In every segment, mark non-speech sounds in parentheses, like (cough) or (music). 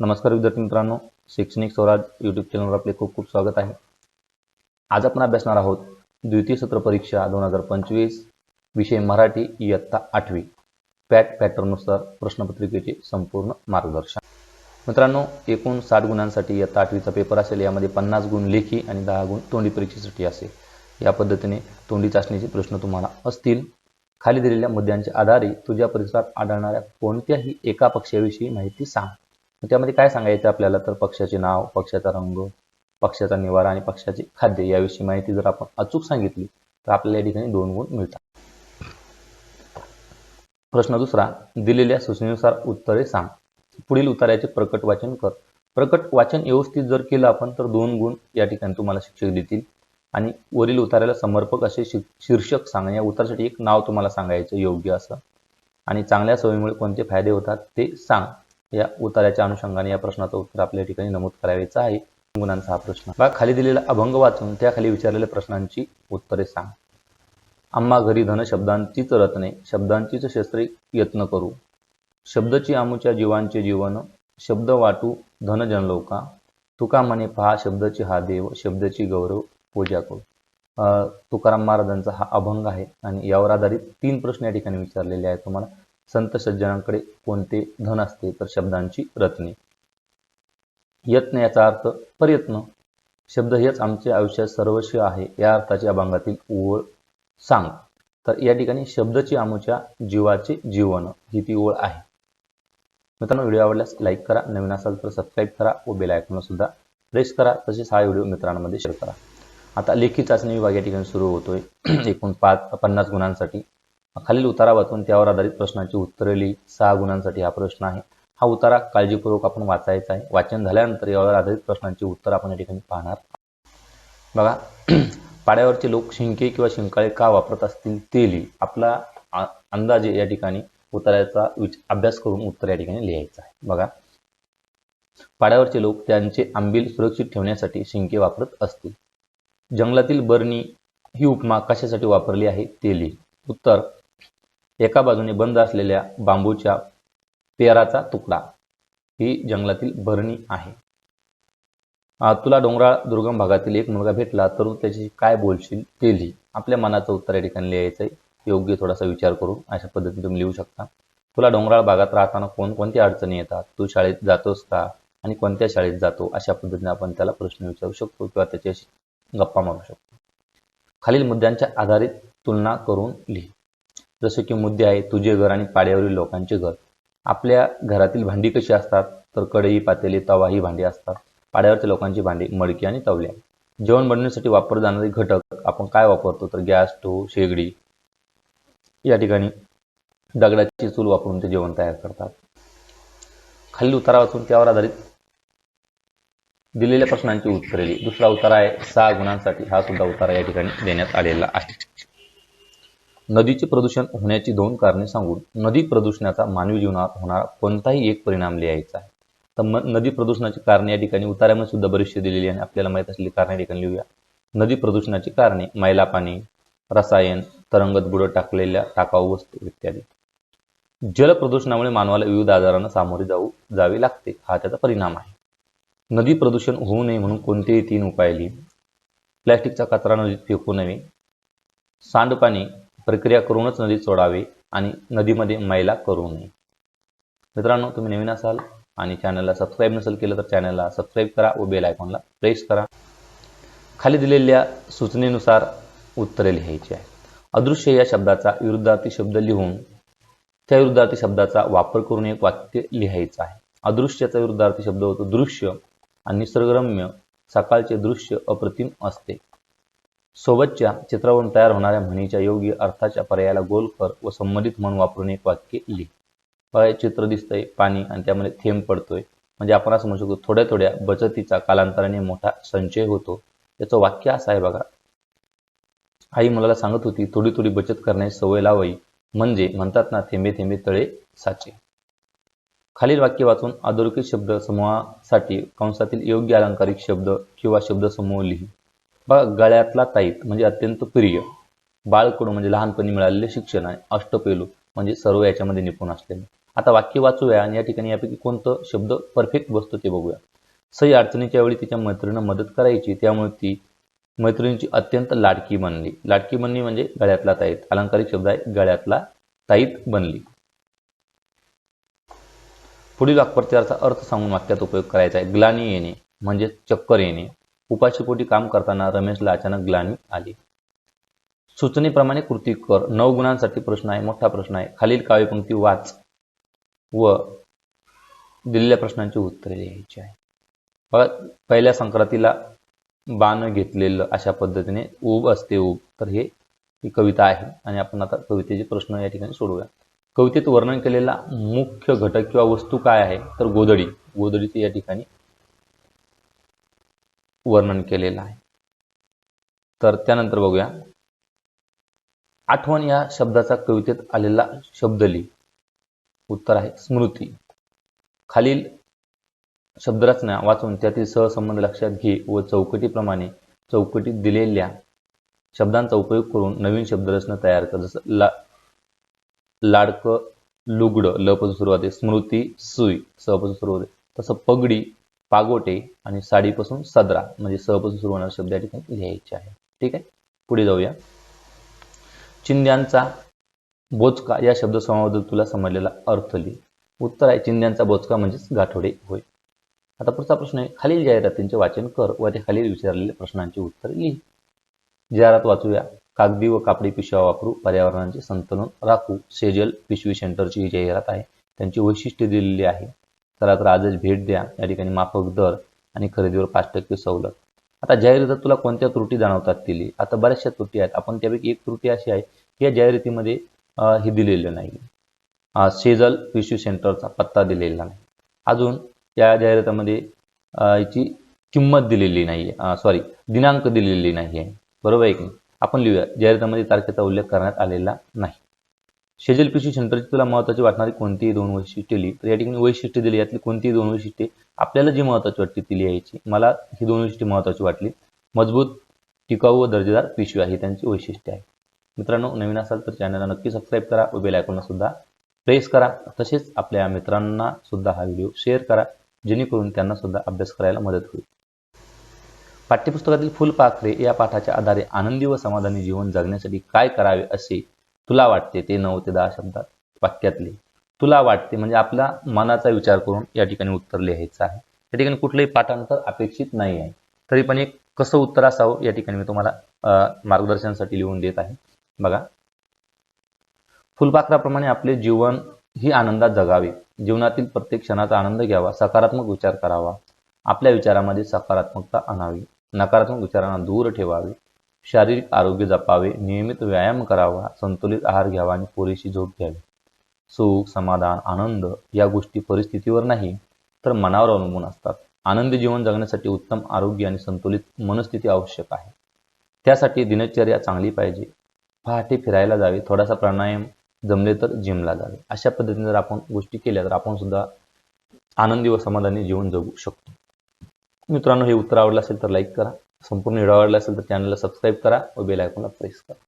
नमस्कार विद्यार्थी मित्रांनो शैक्षणिक स्वराज यूट्यूब चॅनलवर आपले खूप खूप स्वागत आहे. आज आपण अभ्यासणार आहोत द्वितीय सत्र परीक्षा दोन हजार पंचवीस विषय मराठी इयत्ता आठवी. पॅट पॅटर्ननुसार प्रश्नपत्रिकेचे संपूर्ण मार्गदर्शन. मित्रांनो एकूण साठ गुणांसाठी इयत्ता आठवीचा पेपर असेल यामध्ये पन्नास गुण लेखी आणि दहा गुण तोंडी परीक्षेसाठी असेल. या पद्धतीने तोंडी चाचणीचे प्रश्न तुम्हाला असतील. खाली दिलेल्या मुद्द्यांच्या आधारे तुझ्या परिसरात आढळणाऱ्या कोणत्याही एका पक्षाविषयी माहिती सांग. त्यामध्ये काय सांगायचं आपल्याला? तर पक्षाचे नाव पक्षाचा रंग पक्षाचा निवारा आणि पक्षाचे खाद्य याविषयी माहिती जर आपण अचूक सांगितली तर आपल्याला या ठिकाणी दोन गुण मिळतात. प्रश्न दुसरा दिलेल्या सूचनेनुसार उत्तरे सांग. पुढील उत्तराचे प्रकट वाचन कर. प्रकट वाचन व्यवस्थित जर केलं आपण तर दोन गुण या ठिकाणी तुम्हाला शिक्षक देतील. आणि वरील उताराला समर्पक असे शीर्षक सांग. या उतारासाठी एक नाव तुम्हाला सांगायचं योग्य असं. आणि चांगल्या सवयीमुळे कोणते फायदे होतात ते सांग. या उतार्याच्या अनुषंगाने या प्रश्नाचं उत्तर आपल्या ठिकाणी नमूद करायचं आहे. गुणांचा हा प्रश्न. बघा खाली दिलेला अभंग वाचून त्याखाली विचारलेल्या प्रश्नांची उत्तरे सांग. आम्हा घरी धन शब्दांचीच रत्ने शब्दांचीच शस्त्रे यत्न करू. शब्दची आमुच्या जीवांचे जीवन शब्द वाटू धन जनलोका. तुका म्हणे पहा शब्दाची हा देव शब्दाची गौरव पूजा करू. अं, तुकाराम महाराजांचा हा अभंग आहे आणि यावर आधारित तीन प्रश्न या ठिकाणी विचारलेले आहेत तुम्हाला. संत सज्जनांकडे कोणते धन असते तर शब्दांची रत्ने यत्न याचा अर्थ प्रयत्न. शब्द हेच आमच्या आयुष्यात सर्वस्व आहे या अर्थाची अभंगातील ओळ सांग. तर या ठिकाणी शब्दची आमच्या जीवाचे जीवन ही ती ओळ आहे. मित्रांनो व्हिडिओ आवडल्यास लाईक करा नवीन असाल तर सबस्क्राईब करा व बेल आयकॉनला सुद्धा प्रेस करा तसेच हा व्हिडिओ मित्रांमध्ये शेअर करा. आता लेखी चाचणी विभाग या ठिकाणी सुरू होतोय. (clears throat) एकूण पाच पन्नास गुणांसाठी खालील उतारा वाचून त्यावर आधारित प्रश्नांची उत्तरे लिही. सहा गुणांसाठी हा प्रश्न आहे. हा उतारा काळजीपूर्वक आपण वाचायचा आहे. वाचन झाल्यानंतर यावर आधारित प्रश्नांची उत्तर आपण या ठिकाणी पाहणार. बघा (clears throat) पाड्यावरचे लोक शिंके किंवा शिंकाळे का वापरत असतील ते लिही. आपला अंदाजे या ठिकाणी उताराचा अभ्यास करून उत्तर या ठिकाणी लिहायचं आहे. बघा पाड्यावरचे लोक त्यांचे आंबील सुरक्षित ठेवण्यासाठी शिंके वापरत असतील. जंगलातील बरणी ही उपमा कशासाठी वापरली आहे ते लिही. उत्तर एका बाजूने बंद असलेल्या बांबूच्या पेराचा तुकडा. ही जंगलातील भरणी आहे. तुला डोंगराळ दुर्गम भागातील एक मुलगा भेटला. तर त्याची काय बोलशील ते लिही आपल्या मनाचं उत्तर या ठिकाणी लिहायचं आहे योग्य थोडासा विचार करून अशा पद्धतीने तुम्ही लिहू शकता. तुला डोंगराळ भागात राहताना कोणकोणत्या अडचणी येतात? तू शाळेत जातोस का? आणि कोणत्या शाळेत जातो? अशा पद्धतीने आपण त्याला प्रश्न विचारू शकतो किंवा त्याच्याशी गप्पा मारू शकतो. खालील मुद्द्यांच्या आधारित तुलना करून लिही. जसे की मुद्दे आहे तुझे घर आणि पाड्यावरील लोकांचे घर. आपल्या घरातील भांडी कशी असतात? तर कढई पातेली तवा ही भांडी असतात. पाड्यावरच्या लोकांची भांडी मडकी आणि तवल्या. जेवण बनवण्यासाठी वापरले जाणारे घटक आपण काय वापरतो? तर गॅस टो शेगडी. या ठिकाणी दगडाची चूल वापरून ते जेवण तयार करतात. खालील उतारा वाचून त्यावर आधारित दिलेल्या प्रश्नांची उत्तरे दुसरा उतारा आहे सहा गुणांसाठी हा सुद्धा उतारा या ठिकाणी देण्यात आलेला आहे. नदीचे प्रदूषण होण्याची दोन कारणे सांगून नदी प्रदूषणाचा मानवी जीवनावर होणारा कोणताही एक परिणाम लिहायचा आहे. तर नदी प्रदूषणाची कारणे या ठिकाणी उतार्यामध्ये सुद्धा बरीचशी दिलेली आहे आणि आपल्याला माहीत असलेली कारणे या ठिकाणी लिहूया. नदी प्रदूषणाची कारणे मैला पाणी रसायन तरंगत बुडं टाकलेल्या टाकाऊ वस्तू इत्यादी. जल प्रदूषणामुळे मानवाला विविध आजारांना सामोरे जाऊ जावे लागते हा त्याचा परिणाम आहे. नदी प्रदूषण होऊ नये म्हणून कोणतेही तीन उपाय लिहि प्लॅस्टिकचा कचरा नदीत फेकू नये. सांडपाणी प्रक्रिया करूनच नदीत सोडावे आणि नदीमध्ये मैला करू नये. मित्रांनो तुम्ही नवीन असाल आणि चॅनलला सबस्क्राईब नसेल केलं तर चॅनलला सबस्क्राईब करा व बेल आयकॉनला प्रेस करा. खाली दिलेल्या सूचनेनुसार उत्तरे लिहायची आहे अदृश्य या शब्दाचा विरुद्धार्थी शब्द लिहून त्या विरुद्धार्थी शब्दाचा वापर करून एक वाक्य लिहायचं आहे. अदृश्याचा विरुद्धार्थी शब्द होतो दृश्य आणि निसर्गरम्य. सकाळचे दृश्य अप्रतिम असते. सोबतच्या चित्रावरून तयार होणाऱ्या म्हणीच्या योग्य अर्थाच्या पर्यायाला गोल कर व संबंधित म्हण वापरून एक वाक्य लिह. बघा चित्र दिसतंय पाणी आणि त्यामध्ये थेंब पडतोय. म्हणजे आपण असं म्हणू शकतो थोड्या थोड्या बचतीचा कालांतराने मोठा संचय होतो. याचं वाक्य असं आहे बघा. आई मुलाला सांगत होती थोडी थोडी बचत करण्याची सवय लावावी. म्हणजे म्हणतात ना थेंबे थेंबे तळे साचे. खालील वाक्य वाचून अधोरेखित शब्द समूहासाठी कंसातील योग्य अलंकारिक शब्द किंवा शब्दसमूह लिही. गळ्यातला ताईत म्हणजे अत्यंत प्रिय. बाळकडू म्हणजे लहानपणी मिळालेले शिक्षण आहे. अष्टपैलू म्हणजे सर्व याच्यामध्ये निपुण असलेले. आता वाक्य वाचूया आणि या ठिकाणी यापैकी कोणतं शब्द परफेक्ट बसतो ते बघूया. सई अडचणीच्या वेळी तिच्या मैत्रिणीनं मदत करायची त्यामुळे ती मैत्रिणीची अत्यंत लाडकी बनली. लाडकी बनली म्हणजे गळ्यातला ताईत. अलंकारिक शब्द आहे गळ्यातला ताईत बनली. पुढील वाक्प्रचाराचा अर्थ सांगून वाक्यात उपयोग करायचा आहे. ग्लानी येणे म्हणजे चक्कर येणे. उपाशीपोटी काम करताना रमेशला अचानक ग्लानी आली. सूचनेप्रमाणे कृती कर. नऊ गुणांसाठी प्रश्न आहे मोठा प्रश्न आहे. खालील काळी पंक्ती वाच व दिलेल्या प्रश्नांची उत्तरे लिहायची आहे. पहिल्या संक्रांतीला बाण घेतलेलं अशा पद्धतीने ऊब असते ऊब. तर हे ही कविता आहे आणि आपण आता कवितेचे प्रश्न या ठिकाणी सोडूया कवितेत वर्णन केलेला मुख्य घटक किंवा वस्तू काय आहे? तर गोदडी गोदडीचे या ठिकाणी वर्णन केलेलं आहे. तर त्यानंतर बघूया. आठवण या शब्दाचा कवितेत आलेला शब्द उत्तर आहे स्मृती. खालील शब्दरचना वाचून त्यातील सहसंबंध लक्षात घे व चौकटीप्रमाणे चौकटीत दिलेल्या शब्दांचा उपयोग करून नवीन शब्दरचना तयार कर. जसं ला लाडकं लुगडं लपासून सुरुवात आहे. स्मृती सुई सपासून सुरुवात आहे. तसं पगडी पागोटे आणि साडीपासून सदरा म्हणजे सहपासून सुरू होणारा शब्द या ठिकाणी लिहायचे आहे. ठीक आहे? पुढे जाऊया. चिंध्यांचा बोचका या शब्दसमाबद्दल तुला समजलेला अर्थ लिहि. उत्तर आहे चिंध्यांचा बोचका म्हणजेच गाठोडे होय. आता पुढचा प्रश्न आहे खालील जाहिरातींचे वाचन कर व त्या खालील विचारलेल्या प्रश्नांची उत्तर लिही. जाहिरात वाचूया. कागदी व कापडी पिशव्या वापरू पर्यावरणाचे संतुलन राखू. सेजल पिशवी सेंटरची ही जाहिरात आहे. त्यांची वैशिष्ट्ये दिलेली आहे. चला तर आजच भेट द्या या ठिकाणी माफक दर आणि खरेदीवर पाच टक्के सवलत. आता जाहिरातीत तुला कोणत्या त्रुटी जाणवतात तिली? आता बऱ्याचशा त्रुटी आहेत. आपण त्यापैकी एक त्रुटी अशी आहे की या जाहिरातीमध्ये हे दिलेलं नाही. सेजल पिशवी सेंटरचा पत्ता दिलेला नाही. अजून या जाहिरातीमध्ये याची किंमत दिलेली नाही. आहे सॉरी दिनांक दिलेली नाही आहे. बरोबर आहे की आपण लिहूया. जाहिरातीमध्ये तारखेचा उल्लेख करण्यात आलेला नाही. शेजल पिशवी शंकरची तुला महत्त्वाची वाटणारी कोणतीही दोन वैशिष्ट्ये लिही तर या ठिकाणी वैशिष्ट्य दिली यातली कोणतीही दोन वैशिष्ट्ये आपल्याला जी महत्त्वाची वाटते ती लिहायची. मला ही दोन वैशिष्ट्ये महत्त्वाची वाटली. मजबूत टिकाऊ व दर्जेदार पिशव्या ही त्यांची वैशिष्ट्य आहे मित्रांनो नवीन असाल तर चॅनलला नक्की सबस्क्राईब करा व बेल आयकॉनला सुद्धा प्रेस करा. तसेच आपल्या मित्रांना सुद्धा हा व्हिडिओ शेअर करा जेणेकरून त्यांना सुद्धा अभ्यास करायला मदत होईल. पाठ्यपुस्तकातील फुलपाखरे या पाठाच्या आधारे आनंदी व समाधानी जीवन जगण्यासाठी काय करावे असे तुला वाटते ते नऊ ते दहा शब्दात वाक्यातले. तुला वाटते म्हणजे आपला मनाचा विचार करून या ठिकाणी उत्तर लिहायचं आहे. या ठिकाणी कुठलंही पाठांतर अपेक्षित नाही आहे. तरी पण एक कसं उत्तर असावं या ठिकाणी मी तुम्हाला मार्गदर्शनासाठी लिहून देत आहे. बघा. फुलपाखराप्रमाणे आपले जीवन ही आनंदात जगावे. जीवनातील प्रत्येक क्षणाचा आनंद घ्यावा. सकारात्मक विचार करावा. आपल्या विचारामध्ये सकारात्मकता आणावी. नकारात्मक विचारांना दूर ठेवावे. शारीरिक आरोग्य जपावे नियमित व्यायाम करावा संतुलित आहार घ्यावा आणि पुरेशी झोप घ्यावी. सुख समाधान आनंद या गोष्टी परिस्थितीवर नाही तर मनावर अवलंबून असतात. आनंदी जीवन जगण्यासाठी उत्तम आरोग्य आणि संतुलित मनस्थिती आवश्यक आहे. त्यासाठी दिनचर्या चांगली पाहिजे. पहाटे फिरायला जावे थोडासा प्राणायाम जमले तर जिमला जावे. अशा पद्धतीने जर आपण गोष्टी केल्या तर आपण सुद्धा आनंदी व समाधानी जीवन जगू शकतो. मित्रांनो हे उत्तर आवडलं असेल तर लाईक करा. संपूर्ण व्हिडिओ आवडला असेल तर चॅनलला सबस्क्राईब करा व बेल आयकॉनला प्रेस करा.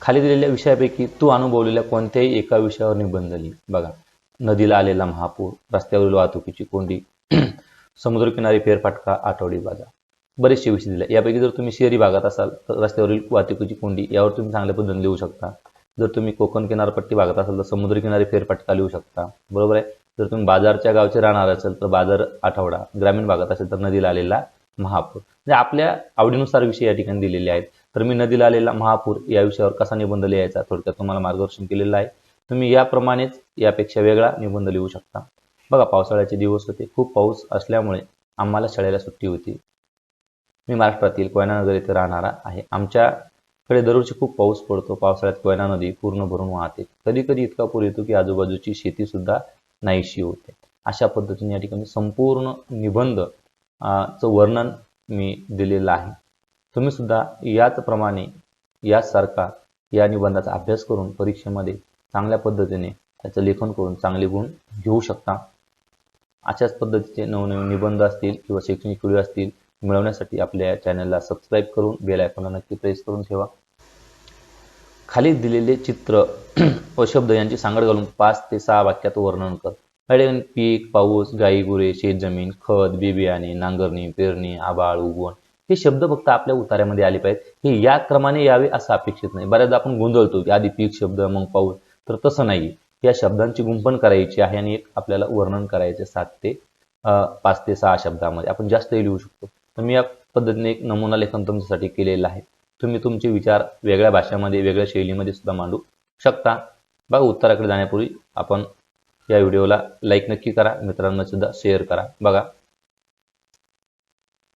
खाली दिलेल्या विषयापैकी तू अनुभवलेल्या कोणत्याही एका विषयावर निबंध लिही. बघा नदीला आलेला महापूर रस्त्यावरील वाहतुकीची कोंडी (clears throat) समुद्रकिनारी फेरफाटका आठवडी बाजार. बरेचसे विषय दिले. यापैकी जर तुम्ही शहरी भागात असाल तर रस्त्यावरील वाहतुकीची कोंडी यावर तुम्ही चांगल्या पद्धतीने लिहू शकता. जर तुम्ही कोकण किनारपट्टी भागात असाल तर समुद्रकिनारी फेरफटका लिहू शकता. बरोबर आहे? जर तुम्ही बाजारच्या गावचे राहणार असेल तर बाजार आठवडा ग्रामीण भागात असेल तर नदीला आलेला महापूर. म्हणजे आपल्या आवडीनुसार विषय या ठिकाणी दिलेले आहेत. तर मी नदीला आलेला महापूर या विषयावर कसा निबंध लिहायचा थोडक्यात तुम्हाला मार्गदर्शन केलेलं आहे. तुम्ही याप्रमाणेच यापेक्षा वेगळा निबंध लिहू शकता. बघा पावसाळ्याचे दिवस होते. खूप पाऊस असल्यामुळे आम्हाला शाळेला सुट्टी होती. मी महाराष्ट्रातील कोयना नगर येथे राहणारा आहे. आमच्याकडे दरवर्षी खूप पाऊस पडतो. पावसाळ्यात कोयना नदी पूर्ण भरून वाहते. कधी कधी इतका पूर येतो की आजूबाजूची शेती सुद्धा नाहीशी होते. अशा पद्धतीने या ठिकाणी संपूर्ण निबंध चं वर्णन मी दिलेलं आहे. तुम्ही सुद्धा याचप्रमाणे याचसारखा या निबंधाचा अभ्यास करून परीक्षेमध्ये चांगल्या पद्धतीने त्याचं लेखन करून चांगले गुण घेऊ शकता. अशाच पद्धतीचे नवनवीन निबंध असतील किंवा शैक्षणिक व्हिडिओ असतील मिळवण्यासाठी आपल्या चॅनलला सबस्क्राईब करून बेल आयकॉनला नक्की प्रेस करून ठेवा. खाली दिलेले चित्र (clears throat) व शब्द यांची सांगड घालून पाच ते सहा वाक्यात वर्णन कर. पीक पाऊस गाई गुरे शेतजमीन खत बी बियाणे नांगरणी पेरणी आबाळ उगवण हे शब्द फक्त आपल्या उतार्यामध्ये आले पाहिजेत. हे या क्रमाने यावे असं अपेक्षित नाही. बऱ्याचदा आपण गोंधळतो की आधी पीक शब्द मग पाऊस. तर तसं नाही. या शब्दांची गुंपण करायची आहे आणि एक आपल्याला वर्णन करायचे सात ते पाच ते सहा शब्दामध्ये. आपण जास्तही लिहू शकतो. तर मी या पद्धतीने एक नमुना लेखन तुमच्यासाठी केलेलं आहे. तुम्ही तुमचे विचार वेगळ्या भाषामध्ये वेगळ्या शैलीमध्ये सुद्धा मांडू शकता. बघा उत्तराकडे जाण्यापूर्वी आपण या व्हिडिओला लाईक नक्की करा. मित्रांना सुद्धा शेअर करा. बघा.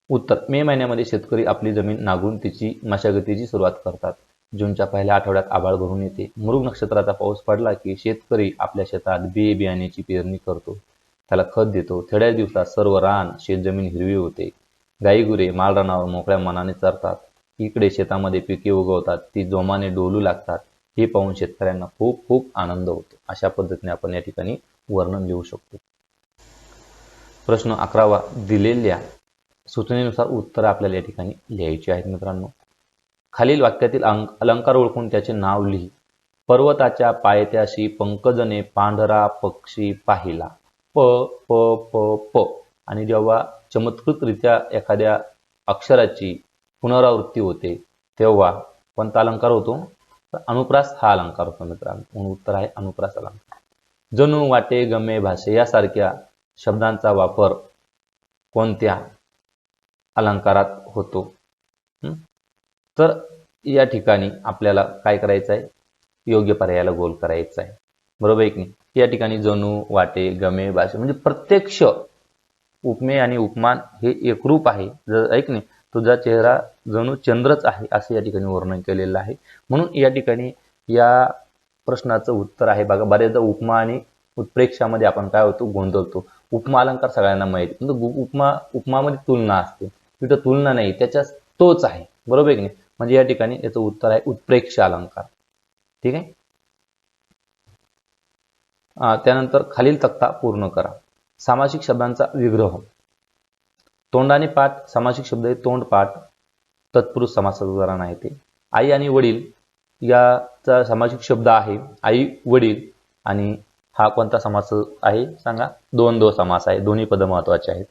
उत्तर. मे महिन्यामध्ये शेतकरी आपली जमीन नागून तिची मशागतीची सुरुवात करतात. जूनच्या पहिल्या आठवड्यात आभाळ भरून येते. मृग नक्षत्राचा पाऊस पडला की शेतकरी आपल्या शेतात बी बियाण्याची पेरणी करतो. त्याला खत देतो. थोड्याच दिवसात सर्व रान शेतजमीन हिरवी होते. गाईगुरे मालरानावर मोकळ्या मनाने चरतात. इकडे शेतामध्ये पिके उगवतात ती जोमाने डोलू लागतात. हे पाहून शेतकऱ्यांना खूप खूप आनंद होतो. अशा पद्धतीने आपण या ठिकाणी वर्णन लिहू शकतो. प्रश्न अकरावा दिलेल्या सूचनेनुसार उत्तर आपल्याला या ठिकाणी लिहायची आहेत मित्रांनो. खालील वाक्यातील अंक अलंकार ओळखून त्याचे नाव लिही. पर्वताच्या पायथ्याशी पंकजने पांढरा पक्षी पाहिला. प प प प. आणि जेव्हा चमत्कृतरित्या एखाद्या अक्षराची पुनरावृत्ती होते. तेव्हा कोणता अलंकार होतो? तर अनुप्रास हा अलंकार होतो मित्रांनो. म्हणून उत्तर आहे अनुप्रास अलंकार. जणू वाटे गमे भाषे यासारख्या शब्दांचा वापर कोणत्या अलंकारात होतो? तर या ठिकाणी आपल्याला काय करायचं आहे? योग्य पर्यायाला गोल करायचा आहे. बरोबर एक नाही? या ठिकाणी जणू वाटे गमे भाषे म्हणजे प्रत्यक्ष उपमे आणि उपमान हे एकरूप आहे. जर ऐक नाही? तुझा चेहरा जणू चंद्रच आहे असं या ठिकाणी वर्णन केलेलं आहे. म्हणून या ठिकाणी या प्रश्नाचं उत्तर आहे. बघा बऱ्याचदा उपमा आणि उत्प्रेक्षामध्ये आपण काय होतो? गोंधळतो. उपमा अलंकार सगळ्यांना माहिती पण उपमा उपमामध्ये तुलना असते. तिथं तुलना नाही. त्याच्या तोच आहे. बरोबर आहे की नाही? म्हणजे या ठिकाणी याचं उत्तर आहे उत्प्रेक्ष अलंकार. ठीक आहे? त्यानंतर खालील तक्ता पूर्ण करा. सामासिक शब्दांचा विग्रह. तोंडाने पाठ सामासिक शब्द आहे तोंड पाठ तत्पुरुष समासाचं उदाहरण आहे ते. आई आणि वडील याचा सामासिक शब्द आहे. आई वडील आणि हा कोणता समास आहे? सांगा. दोन दो समास आहे. दोन्ही पद महत्त्वाचे आहेत.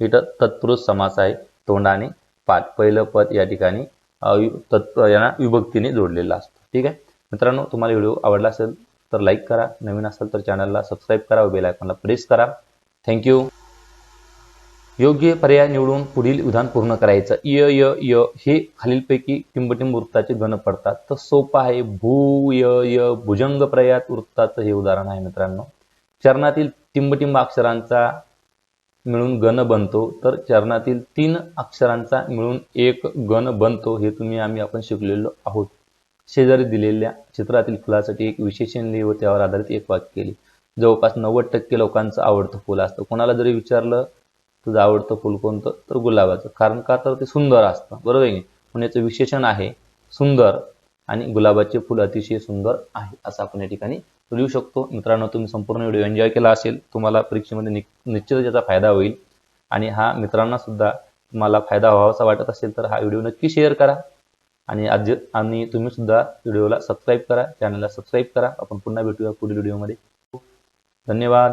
इथं तत्पुरुष समास आहे. तोंडाने पाठ. पहिलं पद या ठिकाणी अ, यांना विभक्तीने जोडलेला असतो. ठीक आहे? मित्रांनो तुम्हाला व्हिडिओ आवडला असेल तर लाईक करा. नवीन असेल तर चॅनलला सबस्क्राईब करा व बेल आयकॉनला प्रेस करा. थँक्यू. योग्य पर्याय निवडून पुढील विधान पूर्ण करायचं. य य य हे खालीलपैकी किंबटिंब वृत्ताचे गण पडतात. तर सोपं आहे. भू य य भुजंग प्रयात वृत्ताचं हे उदाहरण आहे मित्रांनो. चरणातील टिंबटिंब अक्षरांचा मिळून गण बनतो. तर चरणातील तीन अक्षरांचा मिळून एक गण बनतो. हे तुम्ही आम्ही आपण शिकलेलो आहोत. शेजारी दिलेल्या चित्रातील फुलासाठी एक विशेषण लिहि व त्यावर आधारित एक वाक्य केली. जवळपास नव्वद टक्के लोकांचं आवडतं फुल असतं. कोणाला जरी विचारलं तुझं आवडतं फुल कोणतं? तर गुलाबाचं. कारण का तर ते सुंदर असतं. बरोबर आहे की म्हणून याचं विशेषण आहे सुंदर आणि गुलाबाचे फुल अतिशय सुंदर आहे असं आपण या ठिकाणी लिहू शकतो. मित्रांनो तुम्ही संपूर्ण व्हिडिओ एन्जॉय केला असेल तुम्हाला परीक्षेमध्ये नि निश्चितच याचा फायदा होईल. आणि हा मित्रांना सुद्धा तुम्हाला फायदा व्हावासा वाटत असेल तर हा व्हिडिओ नक्की शेअर करा. आणि आज आणि तुम्ही सुद्धा व्हिडिओला सबस्क्राईब करा चॅनलला सबस्क्राईब करा. आपण पुन्हा भेटूया पुढील व्हिडिओमध्ये. धन्यवाद.